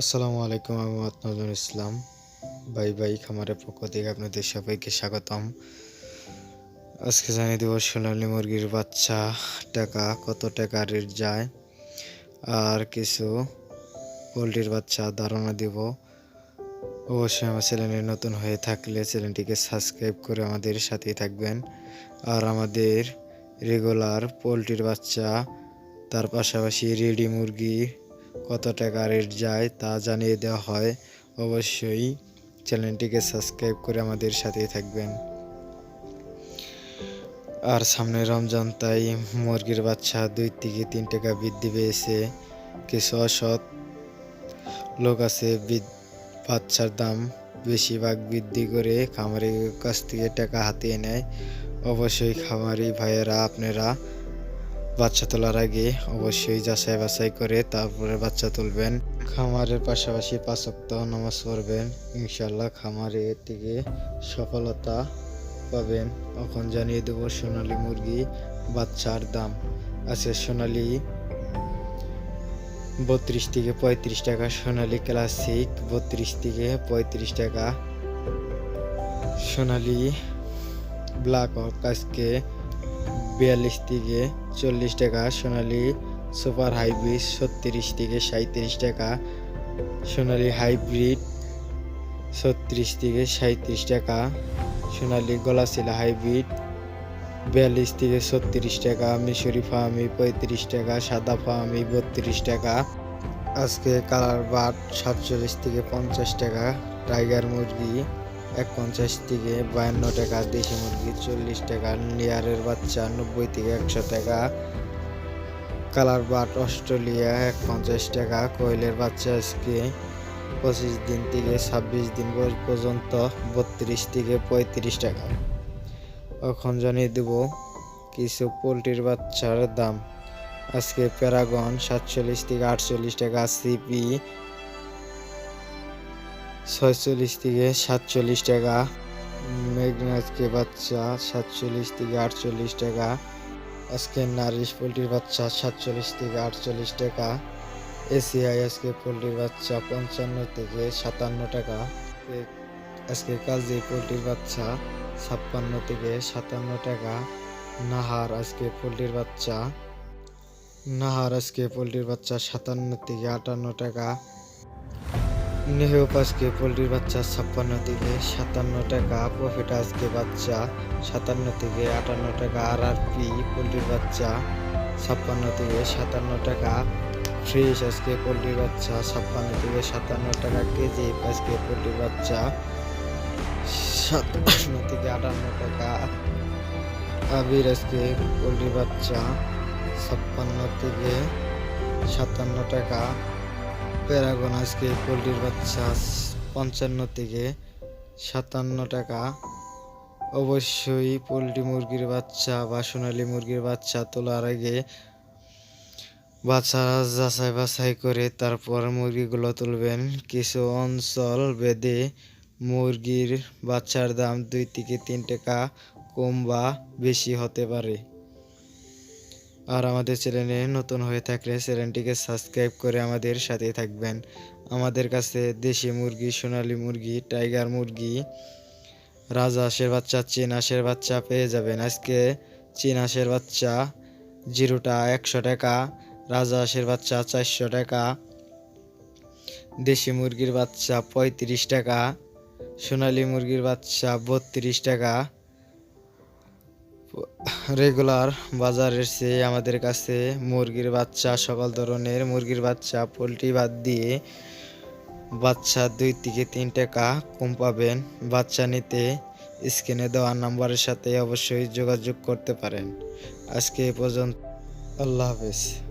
আসসালামু আলাইকুম, আমি নজরুল ইসলাম। বাই বাই খামারের পক্ষ থেকে আপনাদের সবাইকে স্বাগতম। আজকে জানিয়ে দেবো সোনালি মুরগির বাচ্চা টাকা, কত টাকা রেট যায়, আর কিছু পোলট্রির বাচ্চা ধারণা দেব। অবশ্যই আমার চ্যানেলে নতুন হয়ে থাকলে চ্যানেলটিকে সাবস্ক্রাইব করে আমাদের সাথেই থাকবেন। আর আমাদের রেগুলার পোলট্রির বাচ্চা, তার পাশাপাশি রেডি মুরগি কত টাকা রেট যায় তা জানিয়ে দেওয়া হয়। অবশ্যই চ্যানেলটিকে সাবস্ক্রাইব করে আমাদের সাথেই থাকবেন। আর সামনে রমজান, তাই মুরগির বাচ্চা দুই থেকে তিন টাকা বৃদ্ধি পেয়েছে। কিছু অসৎ লোক আছে বাচ্চার দাম বেশিরভাগ বৃদ্ধি করে খামারের কাছ থেকে টাকা হাতিয়ে নেয়। অবশ্যই খামারি ভাইয়েরা, আপনারা বাচ্চা তোলার আগে অবশ্যই যাচাই বাছাই করে তারপরে বাচ্চা তুলবেন। খামারের পাশাপাশি পাঁচক্ত নামাজ পড়বেন। ইনশাল্লাহ খামারে থেকে সফলতা পাবেন। এখন জানিয়ে দেবো সোনালী মুরগি বাচ্চার দাম। আছে সোনালি বত্রিশ থেকে পঁয়ত্রিশ টাকা, সোনালী ক্লাসিক বত্রিশ থেকে পঁয়ত্রিশ টাকা, সোনালী ব্ল্যাক হক আজকে বিয়াল্লিশ থেকে চল্লিশ টাকা, সোনালি সুপার হাইব্রিড ছত্রিশ থেকে সাঁত্রিশ টাকা, সোনালি হাইব্রিড ছত্রিশ থেকে সাঁত্রিশ টাকা, সোনালি গলাশিলা হাইব্রিড বিয়াল্লিশ থেকে ছত্রিশ টাকা, মিশরি ফার্মি পঁয়ত্রিশ টাকা, সাদা ফার্মি বত্রিশ টাকা। আজকে কালার বাট সাতচল্লিশ থেকে পঞ্চাশ টাকা, টাইগার মুরগি এক পঞ্চাশ থেকে বায়ান্ন টাকা, দেশি মুরগি চল্লিশ টাকা লেয়ারের বাচ্চা নব্বই থেকে একশো টাকা, কালার বাট অস্ট্রেলিয়া এক পঞ্চাশ টাকা, কোয়েলের বাচ্চা আজকে পঁচিশ দিন থেকে ছাব্বিশ দিন পর্যন্ত বত্রিশ থেকে পঁয়ত্রিশ টাকা। এখন জানিয়ে দেব কিছু পোলট্রির বাচ্চার দাম। আজকে প্যারাগন সাতচল্লিশ থেকে আটচল্লিশ টাকা, সিপি ছয়চল্লিশ থেকে সাতচল্লিশ টাকা। মেঘনাজকে বাচ্চা সাতচল্লিশ থেকে আটচল্লিশ টাকা। আজকে নারিশ পোলট্রির বাচ্চা সাতচল্লিশ থেকে আটচল্লিশ টাকা। এসিআই আজকে পোলট্রির বাচ্চা পঞ্চান্ন থেকে সাতান্ন টাকা। আজকে কাজী পোলট্রির বাচ্চা ছাপ্পান্ন থেকে সাতান্ন টাকা। নাহার আজকে পোলট্রির বাচ্চা। নাহার আজকে পোলট্রির বাচ্চা সাতান্ন থেকে আটান্ন টাকা। নেহেও আজকে পোলট্রির বাচ্চা ছাপ্পান্ন থেকে সাতান্ন টাকা, প্রফিট আজকে বাচ্চা সাতান্ন থেকে আটান্ন টাকা আর আর পি পোলট্রির বাচ্চা ছাপ্পান্ন থেকে সাতান্ন টাকা, ফ্রেশ আজকে পোলট্রির বাচ্চা ছাপ্পান্ন থেকে সাতান্ন টাকা, কেজি আজকে পোলট্রির বাচ্চা সাতান্ন থেকে আটান্ন টাকা, আবির আজকে পোলট্রির বাচ্চা ছাপ্পান্ন থেকে সাতান্ন টাকা প্যারাগন আজকে পোলট্রির বাচ্চা পঞ্চান্ন থেকে সাতান্ন টাকা। অবশ্যই পোলট্রি মুরগির বাচ্চা বা সোনালি মুরগির বাচ্চা তোলার আগে বাচ্চা যাচাই বাছাই করে তারপর মুরগিগুলো তুলবেন। কিছু অঞ্চল বেদে মুরগির বাচ্চার দাম দুই থেকে তিন টাকা কম বা বেশি হতে পারে। আর আমাদের চ্যানেলে নতুন হয়ে থাকলে চ্যানেলটিকে সাবস্ক্রাইব করে আমাদের সাথে থাকবেন। আমাদের কাছে দেশি মুরগি, সোনালী মুরগি, টাইগার মুরগি, রাজা হাঁসের বাচ্চা, চীন হাঁসের বাচ্চা পেয়ে যাবেন। আজকে চীন হাঁসের বাচ্চা জিরোটা একশো টাকা, রাজা হাঁসের বাচ্চা চারশো টাকা, দেশি মুরগির বাচ্চা পঁয়ত্রিশ টাকা, সোনালী মুরগির বাচ্চা বত্রিশ টাকা রেগুলার বাজারের চেয়ে আমাদের কাছে মুরগির বাচ্চা সকল ধরনের মুরগির বাচ্চা, পোলট্রি বাদ দিয়ে বাচ্চা দুই থেকে তিন টাকা কম পাবেন। বাচ্চা নিতে স্ক্রিনে দেওয়া নাম্বারের সাথে অবশ্যই যোগাযোগ করতে পারেন। আজকে এ পর্যন্ত আল্লাহ হাফেজ।